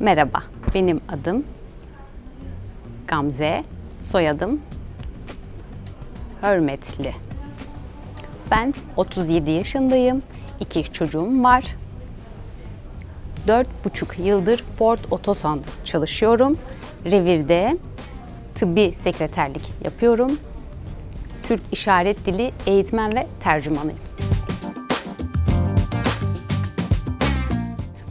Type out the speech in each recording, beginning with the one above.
Merhaba, benim adım Gamze, soyadım Hürmetli. Ben 37 yaşındayım, iki çocuğum var. Dört buçuk yıldır Ford Otosan'da çalışıyorum. Revirde tıbbi sekreterlik yapıyorum. Türk İşaret Dili eğitmen ve tercümanıyım.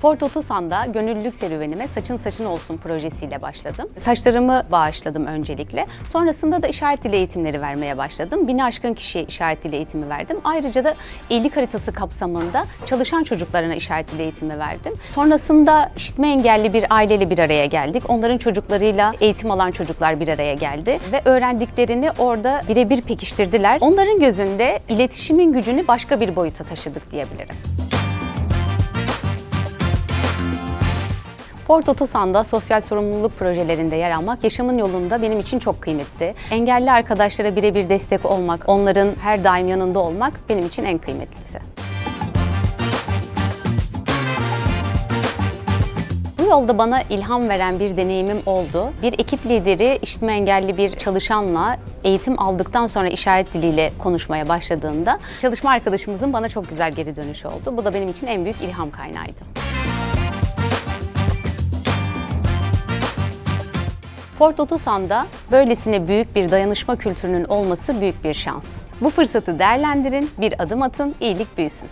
Ford Otosan'da gönüllülük serüvenime Saçın Saçın Olsun projesiyle başladım. Saçlarımı bağışladım öncelikle. Sonrasında da işaret dili eğitimleri vermeye başladım. Bini aşkın kişiye işaret dili eğitimi verdim. Ayrıca da iyilik haritası kapsamında çalışan çocuklarına işaret dili eğitimi verdim. Sonrasında işitme engelli bir aileyle bir araya geldik. Onların çocuklarıyla eğitim alan çocuklar bir araya geldi ve öğrendiklerini orada birebir pekiştirdiler. Onların gözünde iletişimin gücünü başka bir boyuta taşıdık diyebilirim. Ford Otosan'da sosyal sorumluluk projelerinde yer almak yaşamın yolunda benim için çok kıymetli. Engelli arkadaşlara birebir destek olmak, onların her daim yanında olmak benim için en kıymetlisi. Bu yolda bana ilham veren bir deneyimim oldu. Bir ekip lideri işitme engelli bir çalışanla eğitim aldıktan sonra işaret diliyle konuşmaya başladığında çalışma arkadaşımızın bana çok güzel geri dönüşü oldu. Bu da benim için en büyük ilham kaynağıydı. Ford Otosan'da böylesine büyük bir dayanışma kültürünün olması büyük bir şans. Bu fırsatı değerlendirin, bir adım atın, iyilik büyüsün.